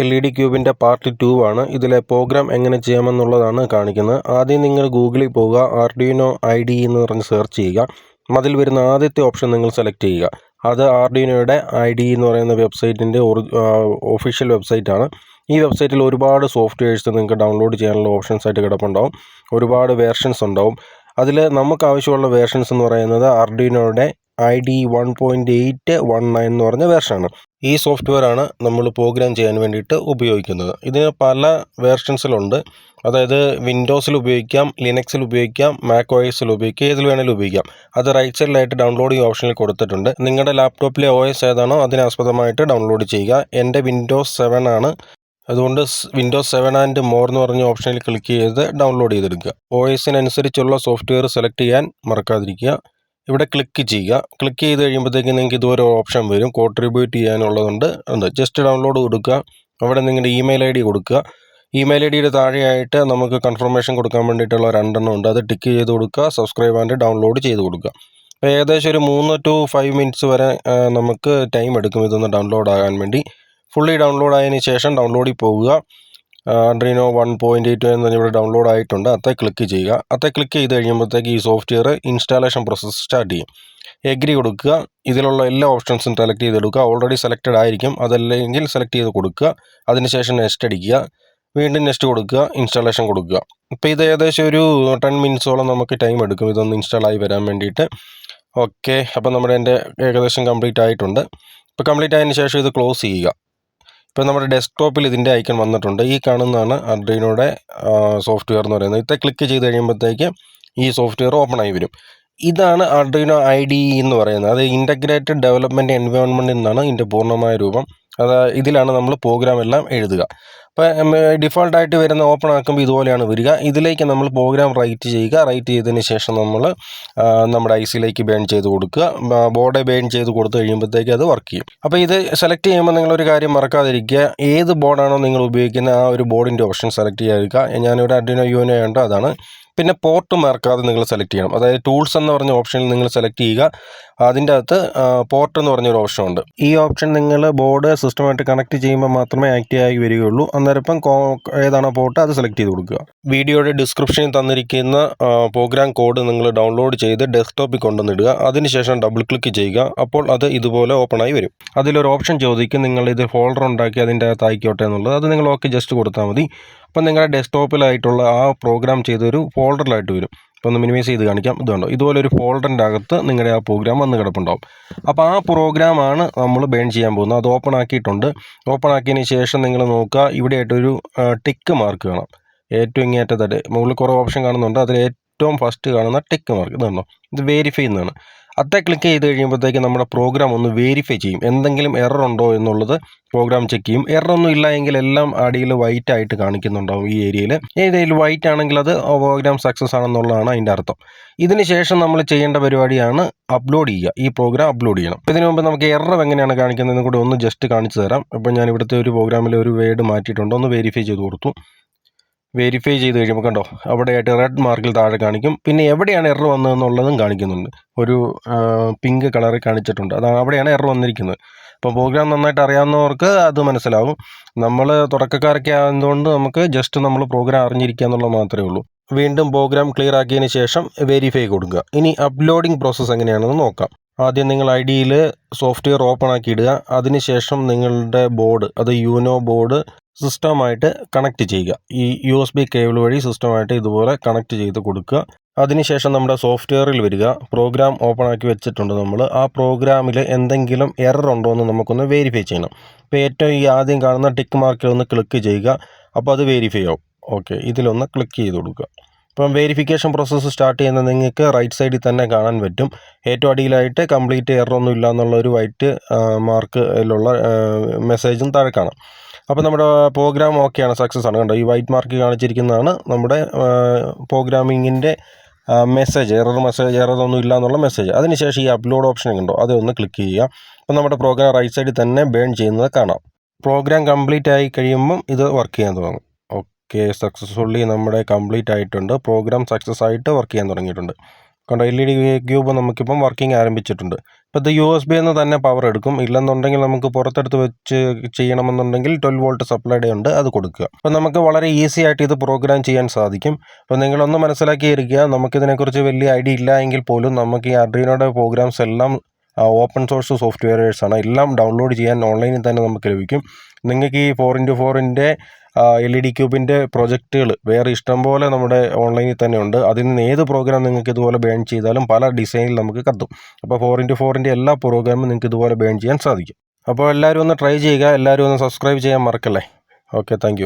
L E D ക്യൂബിന്റെ part two ആണ്. ഇതിലെ പ്രോഗ്രാം എങ്ങനെ ചെയ്യാമെന്നുള്ളതാണ് കാണിക്കുന്നത്. ആദ്യം നിങ്ങൾ ഗൂഗിളിൽ പോവുക. ആർഡിനോ ഐ ഡി എന്ന് പറഞ്ഞ് സെർച്ച് ചെയ്യുക. അതിൽ വരുന്ന ആദ്യത്തെ ഓപ്ഷൻ നിങ്ങൾ സെലക്ട് ചെയ്യുക. അത് ആർഡിനോയുടെ ഐ ഡി എന്ന് പറയുന്ന വെബ്സൈറ്റിന്റെ ഒഫീഷ്യൽ വെബ്സൈറ്റാണ് ഈ വെബ്സൈറ്റിൽ ഒരുപാട് സോഫ്റ്റ്വെയർസ് നിങ്ങൾക്ക് ഡൗൺലോഡ് ചെയ്യാനുള്ള ഓപ്ഷൻസ് ആയിട്ട് കിടപ്പുണ്ടാവും. ഒരുപാട് വേർഷൻസ് ഉണ്ടാവും. അതിൽ നമുക്ക് ആവശ്യമുള്ള വേർഷൻസ് എന്ന് പറയുന്നത് ആർഡിനോയുടെ I D one point eight one nine എന്ന് പറഞ്ഞ വേർഷനാണ്. ഈ സോഫ്റ്റ്വെയർ ആണ് നമ്മൾ പ്രോഗ്രാം ചെയ്യാൻ വേണ്ടിയിട്ട് ഉപയോഗിക്കുന്നത്. ഇതിന് പല വേർഷൻസിലുണ്ട്. അതായത് വിൻഡോസിൽ ഉപയോഗിക്കാം ലിനക്സിൽ ഉപയോഗിക്കാം മാക് ഓയസിൽ ഉപയോഗിക്കാം ഏതിൽ വേണമെങ്കിലും ഉപയോഗിക്കാം. അത് റൈറ്റ് സൈഡിലായിട്ട് ഡൗൺലോഡിംഗ് ഓപ്ഷനിൽ കൊടുത്തിട്ടുണ്ട്. നിങ്ങളുടെ ലാപ്ടോപ്പിലെ ഒ എസ് ഏതാണോ അതിനാസ്പദമായിട്ട് ഡൗൺലോഡ് ചെയ്യുക. എന്റെ വിൻഡോസ് സെവൻ ആണ്. അതുകൊണ്ട് വിൻഡോസ് സെവൻ ആൻഡ് മോർ എന്ന് പറഞ്ഞ ഓപ്ഷനിൽ ക്ലിക്ക് ചെയ്ത് ഡൗൺലോഡ് ചെയ്തെടുക്കുക. ഒ എസിനനുസരിച്ചുള്ള സോഫ്റ്റ്വെയർ സെലക്ട് ചെയ്യാൻ മറക്കാതിരിക്കുക. ഇവിടെ ക്ലിക്ക് ചെയ്യുക. ക്ലിക്ക് ചെയ്ത് കഴിയുമ്പോഴത്തേക്ക് നിങ്ങൾക്ക് ഇതുവരെ ഓപ്ഷൻ വരും. കോൺട്രിബ്യൂട്ട് ചെയ്യാനുള്ളതുണ്ട്. ഉണ്ട്. ജസ്റ്റ് ഡൗൺലോഡ് കൊടുക്കുക. അവിടെ നിങ്ങളുടെ ഇമെയിൽ ഐ ഡി കൊടുക്കുക. ഇമെയിൽ ഐ ഡിയുടെ താഴെയായിട്ട് നമുക്ക് കൺഫർമേഷൻ കൊടുക്കാൻ വേണ്ടിയിട്ടുള്ള രണ്ടെണ്ണം ഉണ്ട്. അത് ടിക്ക് ചെയ്ത് കൊടുക്കുക. സബ്സ്ക്രൈബ് ആൻഡ് ഡൗൺലോഡ് ചെയ്ത് കൊടുക്കുക. അപ്പോൾ ഏകദേശം ഒരു മൂന്ന് ടു ഫൈവ് മിനിറ്റ്സ് വരെ നമുക്ക് ടൈം എടുക്കും ഇതൊന്ന് ഡൗൺലോഡ് ആകാൻ വേണ്ടി. ഫുള്ളി ഡൗൺലോഡ് ആയതിനു ശേഷം ഡൗൺലോഡിൽ പോകുക ആൻഡ്രീനോ വൺ പോയിന്റ് എയ്റ്റ് എന്ന് ഇവിടെ ഡൗൺലോഡ് ആയിട്ടുണ്ട്. അത്തെ ക്ലിക്ക് ചെയ്യുക. അത്തെ ക്ലിക്ക് ചെയ്ത് കഴിയുമ്പോഴത്തേക്ക് ഈ സോഫ്റ്റ്വെയർ ഇൻസ്റ്റാളേഷൻ പ്രോസസ്സ് സ്റ്റാർട്ട് ചെയ്യും. എഗ്രി കൊടുക്കുക. ഇതിലുള്ള എല്ലാ ഓപ്ഷൻസും സെലക്ട് ചെയ്തെടുക്കുക. ഓൾറെഡി സെലക്റ്റഡ് ആയിരിക്കും. അതല്ലെങ്കിൽ സെലക്ട് ചെയ്ത് കൊടുക്കുക. അതിനുശേഷം നെക്സ്റ്റ് അടിക്കുക. വീണ്ടും നെക്സ്റ്റ് കൊടുക്കുക. ഇൻസ്റ്റാളേഷൻ കൊടുക്കുക. ഇപ്പോൾ ഇത് ഏകദേശം ഒരു ടെൻ മിനിറ്റ്സോളം നമുക്ക് ടൈം എടുക്കും. ഇതൊന്ന് ഇൻസ്റ്റാൾ ആയി വരാൻ വേണ്ടിയിട്ട്. ഓക്കെ അപ്പോൾ നമ്മുടെ എന്റെ ഏകദേശം കംപ്ലീറ്റ് ആയിട്ടുണ്ട്. ഇപ്പോൾ കംപ്ലീറ്റ് ആയതിന് ശേഷം ഇത് ക്ലോസ് ചെയ്യുക. ഇപ്പോൾ നമ്മുടെ ഡെസ്ക്ടോപ്പിൽ ഇതിന്റെ ഐക്കൺ വന്നിട്ടുണ്ട്. ഈ കാണുന്നതാണ് അഡ്രീനോയുടെ സോഫ്റ്റ്വെയർ എന്ന് പറയുന്നത്. ഇത്തെ ക്ലിക്ക് ചെയ്ത് കഴിയുമ്പോഴത്തേക്ക് ഈ സോഫ്റ്റ്വെയർ ഓപ്പൺ ആയി വരും. ഇതാണ് അഡ്രീനോ ഐ ഡി എന്ന് പറയുന്നത്. അത് ഇന്റഗ്രേറ്റഡ് ഡെവലപ്മെന്റ് എൻവയോൺമെന്റ് എന്നാണ് ഇതിന്റെ പൂർണമായ രൂപം. അത് ഇതിലാണ് നമ്മൾ പ്രോഗ്രാം എല്ലാം എഴുതുക. അപ്പോൾ ഡിഫോൾട്ടായിട്ട് വരുന്ന ഓപ്പൺ ആക്കുമ്പോൾ ഇതുപോലെയാണ് വരിക. ഇതിലേക്ക് നമ്മൾ പ്രോഗ്രാം റൈറ്റ് ചെയ്യുക. റൈറ്റ് ചെയ്തതിന് ശേഷം നമ്മൾ നമ്മുടെ ഐ സിയിലേക്ക് ബേൺ ചെയ്ത് കൊടുക്കുക. ബോർഡ് ബേൺ ചെയ്ത് കൊടുത്തു കഴിയുമ്പോഴത്തേക്ക് അത് വർക്ക് ചെയ്യും. അപ്പോൾ ഇത് സെലക്ട് ചെയ്യുമ്പോൾ നിങ്ങളൊരു കാര്യം മറക്കാതിരിക്കുക. ഏത് ബോർഡാണോ നിങ്ങൾ ഉപയോഗിക്കുന്നത് ആ ഒരു ബോർഡിന്റെ ഓപ്ഷൻ സെലക്ട് ചെയ്യുക. ഞാനിവിടെ അഡിനോ യുനോ ഉണ്ട് അതാണ് പിന്നെ പോർട്ട് മറക്കാതെ നിങ്ങൾ സെലക്ട് ചെയ്യണം. അതായത് ടൂൾസ് എന്ന് പറഞ്ഞ ഓപ്ഷനിൽ നിങ്ങൾ സെലക്ട് ചെയ്യുക. അതിന്റെ അകത്ത് പോർട്ട് എന്ന് പറഞ്ഞൊരു ഓപ്ഷൻ ഉണ്ട്. ഈ ഓപ്ഷൻ നിങ്ങൾ ബോർഡ് സിസ്റ്റമായിട്ട് കണക്ട് ചെയ്യുമ്പോൾ മാത്രമേ ആക്റ്റീവ് ആയി വരികയുള്ളൂ. അന്നേരം ഇപ്പം ഏതാണോ പോർട്ട് അത് സെലക്ട് ചെയ്ത് കൊടുക്കുക. വീഡിയോയുടെ ഡിസ്ക്രിപ്ഷനിൽ തന്നിരിക്കുന്ന പ്രോഗ്രാം കോഡ് നിങ്ങൾ ഡൗൺലോഡ് ചെയ്ത് ഡെസ്ക്ടോപ്പിൽ കൊണ്ടുവന്നിടുക. അതിനുശേഷം ഡബിൾ ക്ലിക്ക് ചെയ്യുക. അപ്പോൾ അത് ഇതുപോലെ ഓപ്പൺ ആയി വരും. അതിലൊരു ഓപ്ഷൻ ചോദിക്കും. നിങ്ങൾ ഇത് ഫോൾഡർ ഉണ്ടാക്കി അതിന്റെ അകത്ത് ആയിക്കോട്ടെ എന്നുള്ളത്. അത് നിങ്ങൾ ഓക്കെ ജസ്റ്റ് കൊടുത്താൽ മതി. അപ്പം നിങ്ങളുടെ ഡെസ്ക്ടോപ്പിലായിട്ടുള്ള ആ പ്രോഗ്രാം ചെയ്തൊരു ഫോൾഡറിലായിട്ട് വരും. അപ്പോൾ ഒന്ന് മിനിമൈസ് ചെയ്ത് കാണിക്കാം. ഇതുണ്ടോ ഇതുപോലെ ഒരു ഫോൾഡറിന്റെ അകത്ത് നിങ്ങളുടെ ആ പ്രോഗ്രാം വന്ന് കിടപ്പുണ്ടാവും. അപ്പോൾ ആ പ്രോഗ്രാമാണ് നമ്മൾ ബേൺ ചെയ്യാൻ പോകുന്നത്. അത് ഓപ്പൺ ആക്കിയിട്ടുണ്ട്. ഓപ്പൺ ആക്കിയതിന് ശേഷം നിങ്ങൾ നോക്കുക ഇവിടെയായിട്ടൊരു ടിക്ക് മാർക്ക് കാണാം. ഏറ്റവും ഇങ്ങേറ്റത്തെ മുകളിൽ കുറേ ഓപ്ഷൻ കാണുന്നുണ്ട്. അതിൽ ഏറ്റവും ഫസ്റ്റ് കാണുന്ന ടിക്ക് മാർക്ക്. ഇതുണ്ടോ ഇത് വെരിഫൈ എന്നാണ് അത്തെ ക്ലിക്ക് ചെയ്ത് കഴിയുമ്പോഴത്തേക്ക് നമ്മുടെ പ്രോഗ്രാം ഒന്ന് വെരിഫൈ ചെയ്യും. എന്തെങ്കിലും എറർ ഉണ്ടോ എന്നുള്ളത് പ്രോഗ്രാം ചെക്ക് ചെയ്യും. എറർ ഒന്നും ഇല്ല എങ്കിൽ എല്ലാം അടിയിൽ വൈറ്റ് ആയിട്ട് കാണിക്കുന്നുണ്ടാവും ഈ ഏരിയയിൽ ഏരിയയിൽ വൈറ്റ് ആണെങ്കിൽ അത് പ്രോഗ്രാം സക്സസ് ആണെന്നുള്ളതാണ് അതിന്റെ അർത്ഥം. ഇതിന് ശേഷം നമ്മൾ ചെയ്യേണ്ട പരിപാടിയാണ് അപ്ലോഡ് ചെയ്യുക. ഈ പ്രോഗ്രാം അപ്ലോഡ് ചെയ്യണം. ഇതിനു മുമ്പ് നമുക്ക് എറർ എങ്ങനെയാണ് കാണിക്കുന്നതെന്ന് കൂടി ഒന്ന് ജസ്റ്റ് കാണിച്ചു തരാം. അപ്പോൾ ഞാൻ ഇവിടുത്തെ ഒരു പ്രോഗ്രാമിൽ ഒരു വേഡ് മാറ്റിയിട്ടുണ്ട്. ഒന്ന് വെരിഫൈ ചെയ്ത് കൊടുത്തു. വെരിഫൈ ചെയ്ത് കഴിയുമ്പോൾ കണ്ടോ അവിടെയായിട്ട് റെഡ് മാർക്കിൽ താഴെ കാണിക്കും. പിന്നെ എവിടെയാണ് എറർ വന്നതെന്നുള്ളതും കാണിക്കുന്നുണ്ട്. ഒരു പിങ്ക് കളറിൽ കാണിച്ചിട്ടുണ്ട്. അതാണ് അവിടെയാണ് എറർ വന്നിരിക്കുന്നത്. അപ്പോൾ പ്രോഗ്രാം നന്നായിട്ട് അറിയാവുന്നവർക്ക് അത് മനസ്സിലാവും. നമ്മൾ തുടക്കക്കാരൊക്കെ ആയതുകൊണ്ട് നമുക്ക് ജസ്റ്റ് നമ്മൾ പ്രോഗ്രാം അറിഞ്ഞിരിക്കുക എന്നുള്ളത് മാത്രമേ ഉള്ളൂ. വീണ്ടും പ്രോഗ്രാം ക്ലിയർ ആക്കിയതിന് ശേഷം വെരിഫൈ കൊടുക്കുക. ഇനി അപ്ലോഡിംഗ് പ്രോസസ്സ് എങ്ങനെയാണെന്ന് നോക്കാം. ആദ്യം നിങ്ങൾ ഐ ഡിയിൽ സോഫ്റ്റ്വെയർ ഓപ്പൺ ആക്കി ഇടുക. അതിനുശേഷം നിങ്ങളുടെ ബോർഡ് അത് യൂനോ ബോർഡ് സിസ്റ്റമായിട്ട് കണക്ട് ചെയ്യുക. ഈ യു എസ് ബി കേബിൾ വഴി സിസ്റ്റമായിട്ട് ഇതുപോലെ കണക്ട് ചെയ്ത് കൊടുക്കുക. അതിനുശേഷം നമ്മുടെ സോഫ്റ്റ്വെയറിൽ വരിക. പ്രോഗ്രാം ഓപ്പൺ ആക്കി വെച്ചിട്ടുണ്ട് നമ്മൾ ആ പ്രോഗ്രാമിൽ എന്തെങ്കിലും എറർ ഉണ്ടോ എന്ന് നമുക്കൊന്ന് വെരിഫൈ ചെയ്യണം. ഇപ്പോൾ ഏറ്റവും ഈ ആദ്യം കാണുന്ന ടിക്ക് മാർക്കിൽ ഒന്ന് ക്ലിക്ക് ചെയ്യുക. അപ്പോൾ അത് വെരിഫൈ ആവും. ഓക്കെ ഇതിലൊന്ന് ക്ലിക്ക് ചെയ്ത് കൊടുക്കുക. ഇപ്പം വെരിഫിക്കേഷൻ പ്രോസസ്സ് സ്റ്റാർട്ട് ചെയ്യുന്ന നിങ്ങൾക്ക് റൈറ്റ് സൈഡിൽ തന്നെ കാണാൻ പറ്റും. ഏറ്റവും അടിയിലായിട്ട് കംപ്ലീറ്റ് എറർ ഒന്നും ഇല്ല എന്നുള്ള ഒരു വൈറ്റ് മാർക്കിലുള്ള മെസ്സേജും താഴെ കാണാം. അപ്പോൾ നമ്മുടെ പ്രോഗ്രാം ഓക്കെയാണ് സക്സസ് ആണ്. കണ്ടോ ഈ വൈറ്റ് മാർക്ക് കാണിച്ചിരിക്കുന്നതാണ് നമ്മുടെ പ്രോഗ്രാമിങ്ങിന്റെ മെസ്സേജ് എറർ മെസ്സേജ് എറർ ഒന്നും ഇല്ല എന്നുള്ള മെസ്സേജ് അതിനുശേഷം ഈ അപ്ലോഡ് ഓപ്ഷൻ ഉണ്ടോ അതൊന്ന് ക്ലിക്ക് ചെയ്യുക. അപ്പോൾ നമ്മുടെ പ്രോഗ്രാം റൈറ്റ് സൈഡിൽ തന്നെ ബേൺ ചെയ്യുന്നത് കാണാം. പ്രോഗ്രാം കംപ്ലീറ്റ് ആയി കഴിയുമ്പം ഇത് വർക്ക് ചെയ്യാൻ തുടങ്ങും. ഓക്കെ സക്സസ്ഫുള്ളി നമ്മുടെ കംപ്ലീറ്റ് ആയിട്ടുണ്ട്. പ്രോഗ്രാം സക്സസ് ആയിട്ട് വർക്ക് ചെയ്യാൻ തുടങ്ങിയിട്ടുണ്ട്. കണ്ടോ എൽ ഇ ഡി ക്യൂബ് നമുക്കിപ്പം വർക്കിംഗ് ആരംഭിച്ചിട്ടുണ്ട്. അപ്പോൾ ഇത് യു എസ് ബി എന്ന് തന്നെ പവർ എടുക്കും. ഇല്ലെന്നുണ്ടെങ്കിൽ നമുക്ക് പുറത്തെടുത്ത് വെച്ച് ചെയ്യണമെന്നുണ്ടെങ്കിൽ ട്വൽവ് വോൾട്ട് സപ്ലൈഡേ ഉണ്ട് അത് കൊടുക്കുക. അപ്പോൾ നമുക്ക് വളരെ ഈസി ആയിട്ട് ഇത് പ്രോഗ്രാം ചെയ്യാൻ സാധിക്കും. അപ്പോൾ നിങ്ങളൊന്ന് മനസ്സിലാക്കിയിരിക്കുക നമുക്കിതിനെക്കുറിച്ച് വലിയ ഐഡിയ ഇല്ല എങ്കിൽ പോലും നമുക്ക് ഈ അഡ്രീനോയുടെ പ്രോഗ്രാംസ് എല്ലാം ഓപ്പൺ സോഴ്സ് സോഫ്റ്റ്വെയർസ് ആണ് എല്ലാം ഡൗൺലോഡ് ചെയ്യാൻ ഓൺലൈനിൽ തന്നെ നമുക്ക് ലഭിക്കും. നിങ്ങൾക്ക് ഈ ഫോർ ഇന്റു ഫോറിന്റെ എൽ ഇ ഡി ക്യൂബിന്റെ പ്രൊജക്റ്റുകൾ വേറെ ഇഷ്ടംപോലെ നമ്മുടെ ഓൺലൈനിൽ തന്നെ ഉണ്ട്. അതിൽ നിന്ന് ഏത് പ്രോഗ്രാം നിങ്ങൾക്ക് ഇതുപോലെ ബേൺ ചെയ്താലും പല ഡിസൈനിൽ നമുക്ക് കത്തും. അപ്പോൾ ഫോർ ഇന്റു ഫോറിന്റെ എല്ലാ പ്രോഗ്രാമും നിങ്ങൾക്ക് ഇതുപോലെ ബേൺ ചെയ്യാൻ സാധിക്കും. അപ്പോൾ എല്ലാവരും ഒന്ന് ട്രൈ ചെയ്യുക. എല്ലാവരും ഒന്ന് സബ്സ്ക്രൈബ് ചെയ്യാൻ മറക്കല്ലേ. Okay thank